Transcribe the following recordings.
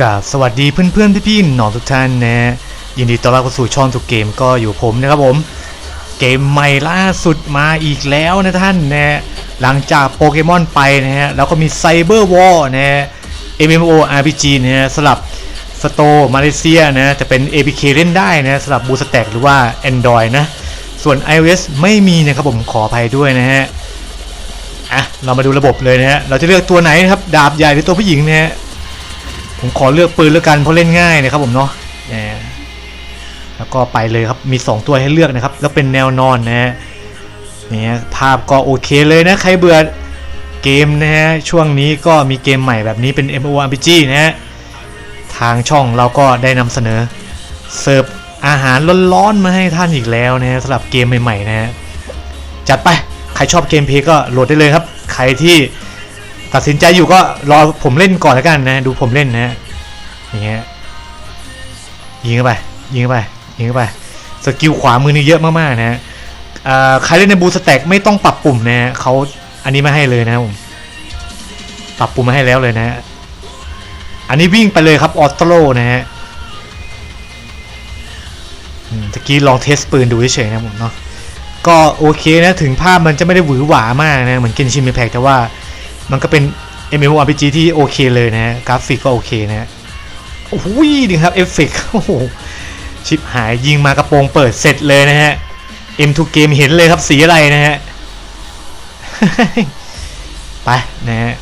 กับสวัสดีเพื่อนๆพี่ๆหนอนทุกท่านนะยินดีต้อนรับเข้าสู่ช่องทุกเกมก็อยู่ผมนะครับผม เกมใหม่ล่าสุดมาอีกแล้วนะท่านนะหลังจากโปเกมอนไปนะฮะแล้วก็มีไซเบอร์วอลนะฮะ MMO RPG นะฮะสลับสโตมาเลเซียนะจะเป็น APK เล่นได้นะสลับบูสแต็กหรือว่า Android นะ ส่วน iOS ไม่มีนะครับผมขออภัยด้วยนะฮะอะเรามาดูระบบเลยนะฮะเราจะเลือกตัวไหนนะครับดาบใหญ่หรือตัวผู้หญิงนะฮะ ผมขอเลือกปืนแล้วกันเพราะเล่นง่ายนะครับผมเนาะแล้วก็ไปเลยครับมี 2 ตัวให้เลือกนะครับ แล้วเป็นแนวนอนนะฮะเนี่ยภาพก็โอเคเลยนะใครเบื่อเกมนะฮะช่วงนี้ก็มีเกมใหม่แบบนี้เป็น MMORPG นะฮะทางช่องเราก็ได้นำเสนอเสิร์ฟอาหารร้อนๆมาให้ท่านอีกแล้วนะฮะสำหรับเกมใหม่ๆนะฮะจัดไปใครชอบเกมเพลย์ก็โหลดได้เลยครับ ใครที่ ตัดสินใจอยู่ก็รอผมเล่นก่อนแล้วกันนะ ดูผมเล่นนะอย่างเงี้ยยิงเข้าไปยิงเข้าไปยิงเข้าไปสกิลขวามือนี่เยอะมากๆนะฮะอ่าใครเล่นในบูสแต็กไม่ต้องปรับปุ่มนะฮะเขาอันนี้มาให้เลยนะผมปรับปุ่มมาให้แล้วเลยนะฮะอันนี้วิ่งไปเลยครับออโต้นะฮะตะกี้ลองเทสปืนดูเฉยๆนะผมเนาะก็โอเคนะถึงภาพมันจะไม่ได้หวือหวามากนะเหมือนเกนชิน i ม p พ c แต่ว่า มันก็เป็น MMORPG ที่โอเคเลยนะฮะกราฟิกก็โอเคนะฮะโอ้โหดีครับเอฟเฟกโอ้โหชิปหายยิงมากระโปรงเปิดเสร็จเลยนะฮะ M2 เกมเห็นเลยครับสีอะไรนะฮะไปนะฮะ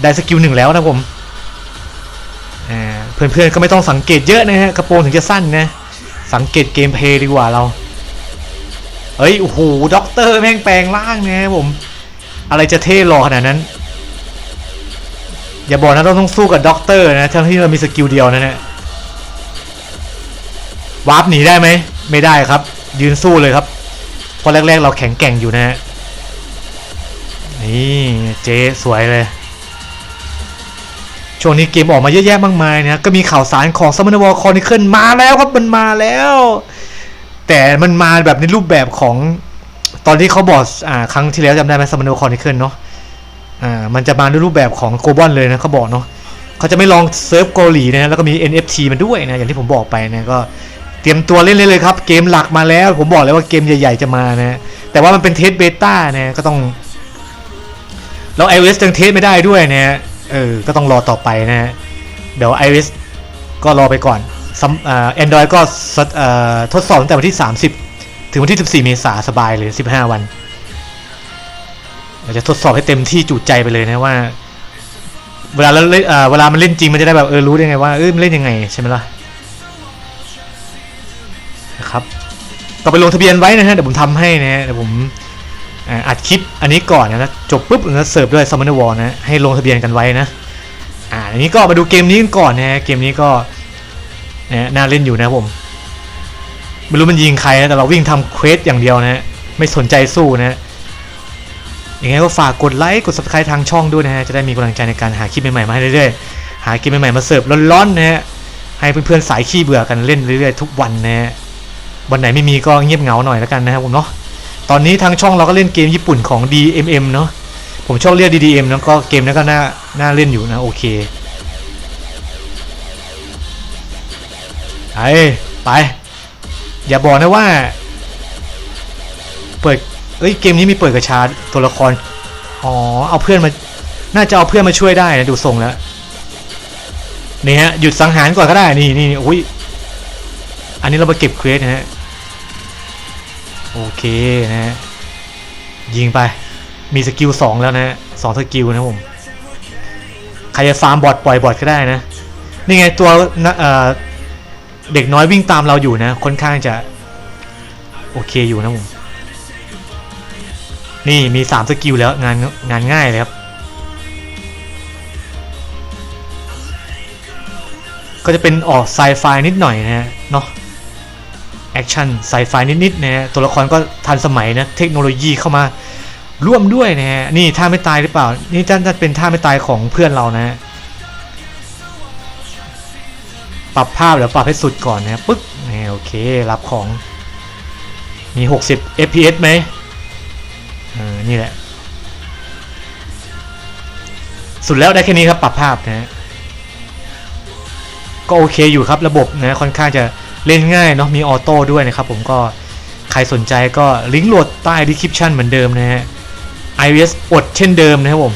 ได้สกิลหนึ่งแล้วนะผมเพื่อนๆก็ไม่ต้องสังเกตเยอะนะฮะกระโปรงถึงจะสั้นนะ สังเกตเกมเพลย์ดีกว่าเรา เฮ้ยโอ้โหด็อกเตอร์แม่งแปลงร่างนะครับผม อะไรจะเท่หล่อขนาดนั้น อย่าบอกนะเราต้องสู้กับด็อกเตอร์นะทั้งที่เรามีสกิลเดียวนะเนี่ยวาร์ปหนีได้ไหม ไม่ได้ครับ ยืนสู้เลยครับเพราะแรก ๆ เราแข็งแกร่งอยู่นะฮะนี่เจ๊สวยเลย ช่วงนี้เกมออกมาเยอะแยะมากมายนะก็มีข่าวสารของซัมมอนวอลคอนิเคิลมาแล้วครับมันมาแล้ว แต่มันมาแบบในรูปแบบของ ตอนที่เขาบอกอ่าครั้งที่แล้วจำได้ไหมสมโนคอนิเคิลเนาะอ่ามันจะมาในรูปแบบของโกลบอลเลยนะเขาบอกเนาะเขาจะไม่ลองเซิร์ฟเกาหลีนะแล้วก็มี NFT มันด้วยนะอย่างที่ผมบอกไปนะก็เตรียมตัวเล่นเลยเลยครับ เกมหลักมาแล้ว ผมบอกเลยว่าเกมใหญ่ ๆ จะมานะแต่ว่ามันเป็นเทสเบต้านะก็ต้องแล้ว iOS ยังเทสไม่ได้ด้วยนะเออก็ต้องรอต่อไปนะเดี๋ยว iOS ก็รอไปก่อนแอนดรอยก็ทดสอบตั้งแต่วันที่ 30 ถึงวันที่ 14 เมษาสบายเลย 15 วันเราจะทดสอบให้เต็มที่จุใจไปเลยนะว่า เวลาเราเล่นเวลามันเล่นจริงมันจะได้แบบเออรู้ได้ไงว่าเออมันเล่นยังไงใช่ไหมล่ะนะครับก็ไปลงทะเบียนไว้นะฮะเดี๋ยวผมทำให้นะฮะเดี๋ยวผมอัดคลิปอันนี้ก่อนนะจบปุ๊บแล้วเสิร์ฟด้วยซัมเมอนวอลนะให้ลงทะเบียนกันไว้นะอ่าอันนี้ก็มาดูเกมนี้กันก่อนนะฮะเกมนี้ก็นะน่าเล่นอยู่นะผม ไม่รู้มันยิงใครนะแต่เราวิ่งทำเควสอย่างเดียวนะฮะไม่สนใจสู้นะฮะยังไงก็ฝากกดไลค์กด subscribe ทางช่องด้วยนะฮะจะได้มีกำลังใจในการหาคลิปใหม่ๆมาให้เรื่อยๆหาคลิปใหม่ๆมาเสิร์ฟร้อนๆนะฮะให้เพื่อนๆสายขี้เบื่อกันเล่นเรื่อยๆทุกวันนะฮะวันไหนไม่มีก็เงียบเหงาหน่อยแล้วกันนะครับผมเนาะตอนนี้ทางช่องเราก็เล่นเกมญี่ปุ่นของ DMM เนาะผมชอบเรียก DDM แล้วก็เกมนั้นก็น่าน่าเล่นอยู่นะโอเคไปไป อย่าบอกนะว่า เปิดเอ้ยเกมนี้มีเปิดกระชาตัวละคร อ๋อ เอาเพื่อนมา น่าจะเอาเพื่อนมาช่วยได้นะดูทรงแล้วนี่ฮะหยุดสังหารก่อนก็ได้นี่นี่อุ้ยอันนี้เรามาเก็บเควสนะฮะโอเคนะฮะยิงไป มีสกิลสองแล้วนะฮะสองสกิลนะผมใครจะฟาร์มบอทปล่อยบอทก็ได้นะนี่ไงตัวนะเอ่อ เด็กน้อยวิ่งตามเราอยู่นะ ค่อนข้างจะ โอเคอยู่นะผมนี่มีสามสกิลแล้วงานงานง่ายเลยครับ ก็จะเป็นออกไซไฟนิดหน่อยนะฮะเนาะแอคชั่นไซไฟนิดๆนะฮะตัวละครก็ทันสมัยนะ เทคโนโลยีเข้ามาร่วมด้วยนะฮะนี่ท่าไม่ตายหรือเปล่า นี่จะจะเป็นท่าไม่ตายของเพื่อนเรานะฮะ ปรับภาพเดี๋ยวปรับให้สุดก่อนนะปึ๊กนี่โอเครับของ มี 60 fps ไหมเออนี่แหละ สุดแล้วได้แค่นี้ครับปรับภาพนะฮะก็โอเคอยู่ครับระบบนะค่อนข้างจะเล่นง่ายเนาะมีออโต้ด้วยนะครับผมก็ใครสนใจก็ลิงก์โหลดใต้ description เหมือนเดิมนะฮะ iOS อดเช่นเดิมนะครับผม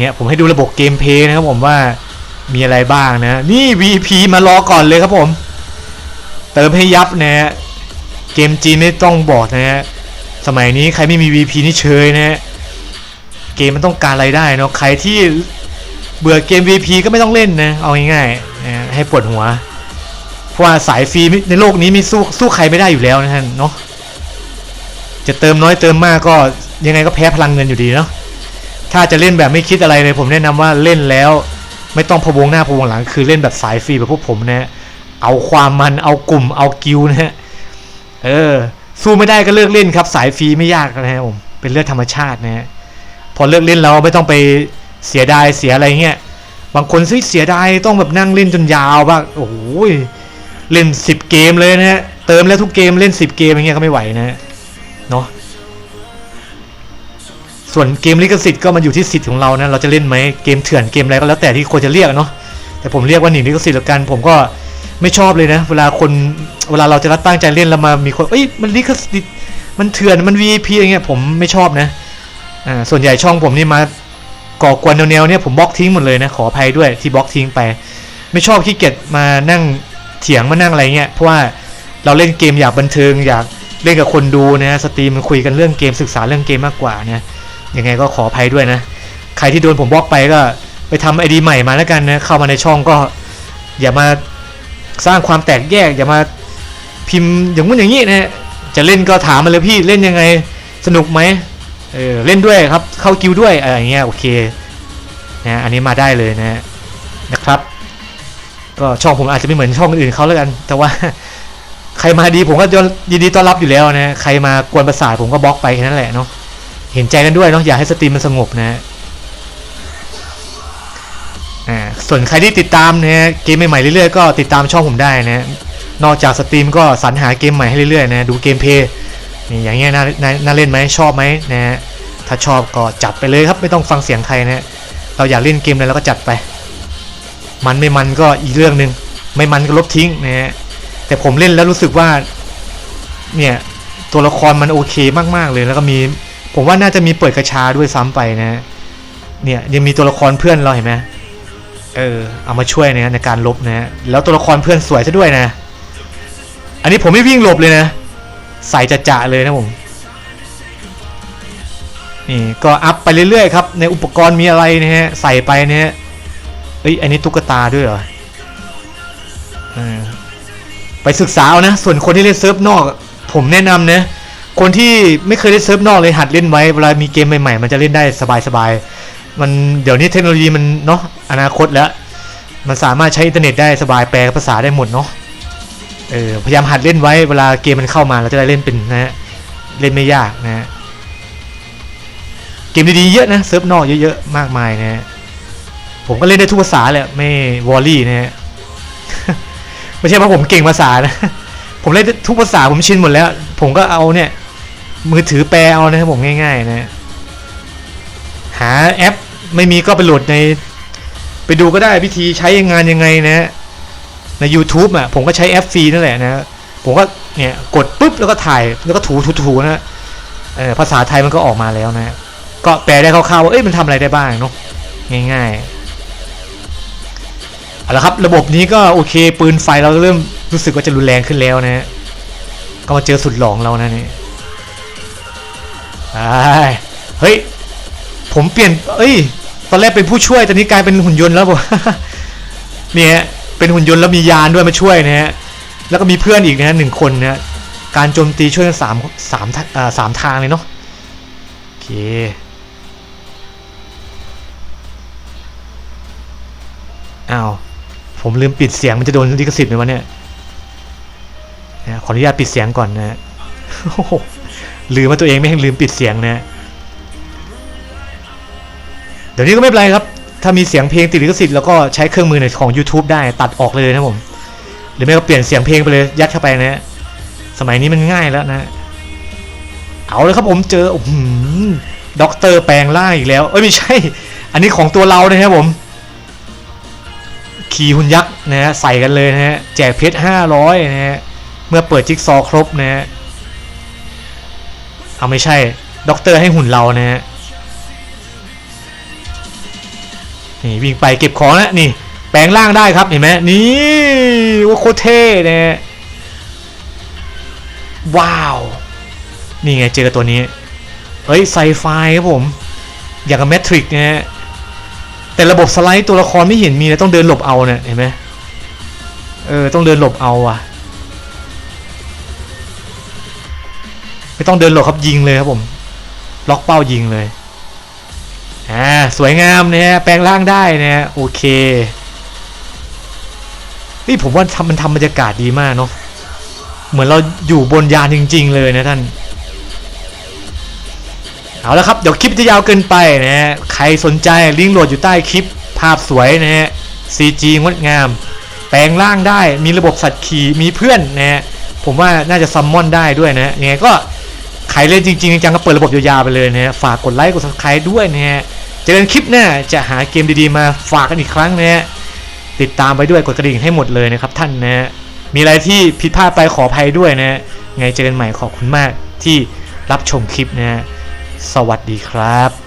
เนี่ยผมให้ดูระบบเกมเพย์นะครับผมว่ามีอะไรบ้างนะ นี่ VP มารอก่อนเลยครับผม เติมให้ยับนะฮะเกมจีนไม่ต้องบอกนะฮะสมัยนี้ใครไม่มี VP นี่เชยนะฮะเกมมันต้องการรายได้เนาะใครที่เบื่อเกม VP ก็ไม่ต้องเล่นนะ เอาง่ายๆนะให้ปวดหัว เพราะว่าสายฟรีในโลกนี้มีสู้สู้ใครไม่ได้อยู่แล้วนะฮะเนาะจะเติมน้อยเติมมากก็ยังไงก็แพ้พลังเงินอยู่ดีเนาะ ถ้าจะเล่นแบบไม่คิดอะไรเลยผมแนะนำว่าเล่นแล้ว ไม่ต้องพะวงหน้าพะวงหลัง คือเล่นแบบสายฟรีแบบพวกผมนะเอาความมันเอากลุ่มเอากิวนะฮะเออ สู้ไม่ได้ก็เลิกเล่นครับ สายฟรีไม่ยากนะฮะผมเป็นเรื่องธรรมชาตินะฮะพอเลิกเล่นเราไม่ต้องไปเสียดายเสียอะไรเงี้ยบางคนซื้อเสียดายต้องแบบนั่งเล่นจนยาวบ้างโอ้โหเล่นสิบเกมเลยนะฮะเติมแล้วทุกเกมเล่นสิบเกมอย่างเงี้ยก็ไม่ไหวนะฮะเนาะ ส่วนเกมลิขสิทธิ์ก็มันอยู่ที่สิทธิ์ของเรานะเราจะเล่นไหมเกมเถื่อนเกมอะไรก็แล้วแต่ที่ควรจะเรียกเนาะแต่ผมเรียกว่าหนีลิขสิทธิ์แล้วกันผมก็ไม่ชอบเลยนะ เวลาคนเวลาเราจะตั้งใจเล่นแล้วมามีคนเอ้ยมันลิขสิทธิ์มันเถื่อนมัน VIP อะไรเงี้ยผมไม่ชอบนะอ่าส่วนใหญ่ช่องผมนี่มาก่อกวนแนวๆเนี่ยผมบล็อกทิ้งหมดเลยนะขออภัยด้วยที่บล็อกทิ้งไป ไม่ชอบขี้เกียจมานั่งเถียงมานั่งอะไรเงี้ยเพราะว่าเราเล่นเกมอยากบันเทิงอยากเล่นกับคนดูนะสตรีมมันคุยกันเรื่องเกมศึกษาเรื่องเกมมากกว่านะ ยังไงก็ขออภัยด้วยนะ ใครที่โดนผมบล็อกไปก็ไปทำไอดีใหม่มาแล้วกันนะเข้ามาในช่องก็ อย่ามาสร้างความแตกแยก อย่ามาพิมพ์อย่างนู้นอย่างนี้นะจะเล่นก็ถามมาเลยพี่เล่นยังไงสนุกไหมเออเล่นด้วยครับเข้ากิวด้วยอะไรอย่างเงี้ยโอเคนะอันนี้มาได้เลยนะนะครับ ก็ช่องผมอาจจะไม่เหมือนช่องอื่นเขาแล้วกัน แต่ว่าใครมาดีผมก็ยินดีต้อนรับอยู่แล้วนะใครมากวนประสาทผมก็บล็อกไปแค่นั้นแหละเนาะ เห็นใจกันด้วยเนาะอยากให้สตรีมมันสงบนะอ่าส่วนใครที่ติดตามนะเกมใหม่ๆเรื่อยๆก็ติดตามช่องผมได้นะนอกจากสตรีมก็สรรหาเกมใหม่ให้เรื่อยๆนะดูเกมเพย์นี่อย่างเงี้ยน่าน่าน่าเล่นไหมชอบไหมนะฮะถ้าชอบก็จัดไปเลยครับไม่ต้องฟังเสียงใครนะเราอยากเล่นเกมอะไรเราก็จัดไป มันไม่มันก็อีกเรื่องหนึ่งไม่มันก็ลบทิ้งนะฮะแต่ผมเล่นแล้วรู้สึกว่าเนี่ยตัวละครมันโอเคมากๆเลยแล้วก็มี ผมว่าน่าจะมีเปิดกระชาด้วยซ้ำไปนะ เนี่ยยังมีตัวละครเพื่อนเราเห็นไหมเออเอามาช่วยนะในการลบนะแล้วตัวละครเพื่อนสวยซะด้วยนะ อันนี้ผมไม่วิ่งหลบเลยนะ ใส่จะจะเลยนะผมนี่ก็อัพไปเรื่อยๆครับในอุปกรณ์มีอะไรนะฮะใส่ไปเนี่ยเอ้ยอันนี้ตุ๊กตาด้วยเหรอเออไปศึกษาเอานะ ส่วนคนที่เล่นเซิร์ฟนอก ผมแนะนำนะ คนที่ไม่เคยเล่นเซิร์ฟนอกเลยหัดเล่นไว้เวลามีเกมใหม่ๆ มันจะเล่นได้สบายๆ มันเดี๋ยวนี้เทคโนโลยีมันเนาะอนาคตแล้ว มันสามารถใช้อินเทอร์เน็ตได้สบายแปลภาษาได้หมดเนาะเออพยายามหัดเล่นไว้เวลาเกมมันเข้ามาเราจะได้เล่นเป็นนะฮะเล่นไม่ยากนะฮะเกมดีๆเยอะนะเซิร์ฟนอกเยอะๆมากมายนะฮะผมก็เล่นได้ทุกภาษาแหละไม่วอลลี่นะฮะไม่ใช่ว่าะผมเก่งภาษานะผมเล่นทุกภาษาผมชินหมดแล้ว ผมก็เอาเนี่ย มือถือแปลเอานะครับผมง่ายๆนะหาแอปไม่มีก็ไปโหลดใน ไปดูก็ได้วิธีใช้งานยังไงนะใน YouTube อะผมก็ใช้แอปฟรีนั่นแหละนะผมก็เนี่ยกดปุ๊บแล้วก็ถ่ายแล้วก็ถูถูๆนะภาษาไทยมันก็ออกมาแล้วนะก็แปลได้คร่าวๆว่าเอ้ยมันทำอะไรได้บ้างเนาะง่ายๆเอาละครับระบบนี้ก็โอเคปืนไฟเราเริ่มรู้สึกว่าจะรุนแรงขึ้นแล้วนะก็มาเจอสุดหลองเรานะนี่ เฮ้ย ผมเปลี่ยน เอ้ย ตอนแรกเป็นผู้ช่วย ตอนนี้กลายเป็นหุ่นยนต์แล้วผมเนี่ย เป็นหุ่นยนต์แล้วมียานด้วยมาช่วยนะฮะ แล้วก็มีเพื่อนอีกนะหนึ่งคนนะการโจมตีช่วยกันสามสามทางสามทางเลยเนาะ โอเคอ้าวผมลืมปิดเสียงมันจะโดนลิขสิทธิ์ไหมวะเนี่ย ขออนุญาตปิดเสียงก่อนนะโอ้ ลืมว่าตัวเองไม่ให้ลืมปิดเสียงนะเดี๋ยวนี้ก็ไม่เป็นไรครับ ถ้ามีเสียงเพลงติดลิขสิทธิ์แล้วก็ใช้เครื่องมือในของ YouTube ได้ตัดออกเลยนะผม หรือไม่ก็เปลี่ยนเสียงเพลงไปเลยยัดเข้าไปนะสมัยนี้มันง่ายแล้วนะ เอาเลยครับผมเจอโอ้โหด็อกเตอร์แปลงร่างอีกแล้ว เอ้ยไม่ใช่ อันนี้ของตัวเรานะครับผม ขี่หุ่นยักษ์นะฮะใส่กันเลยนะฮะแจกเพชรห้าร้อยนะฮะเมื่อเปิดจิ๊กซอครบนะฮะ เอาไม่ใช่ด็อกเตอร์ให้หุ่นเรานะฮะนี่วิ่งไปเก็บของแล้วนี่ แปลงร่างได้ครับเห็นไหมนี่ว่าโคตรเท่นะฮะว้าว นี่ไงเจอตัวนี้ เฮ้ยไซไฟครับผม อย่างกับแมทริกนะฮะ แต่ระบบสไลด์ตัวละครไม่เห็นมีนะต้องเดินหลบเอาเนี่ยเห็นไหมเออ ต้องเดินหลบเอาอะ ไม่ต้องเดินหลบครับยิงเลยครับผม ล็อกเป้ายิงเลยอ่าสวยงามเนี่ยแปลงร่างได้เนี่ยโอเคนี่ผมว่าทำมันทำบรรยากาศดีมากเนาะเหมือนเราอยู่บนยานจริง ๆ เลยนะท่านเอาละครับเดี๋ยวคลิปจะยาวเกินไปนะฮะใครสนใจลิงก์โหลดอยู่ใต้คลิป ภาพสวยนะฮะ CG งดงาม แปลงร่างได้มีระบบสัตว์ขี่มีเพื่อนนะฮะผมว่าน่าจะซัมมอนได้ด้วยนะยังไงก็ รเล่นจริงๆจังก็เปิดระบบยาวๆไปเลยนะฮะฝากกดไลค์กด subscribe ด้วยนะฮะเจอกันคลิปหน้าจะหาเกมดีๆมาฝากกันอีกครั้งนะฮะติดตามไปด้วยกดกระดิ่งให้หมดเลยนะครับท่านนะฮะมีอะไรที่ผิดพลาดไปขออภัยด้วยนะฮะไงเจอกันใหม่ขอบคุณมากที่รับชมคลิปนะฮะสวัสดีครับ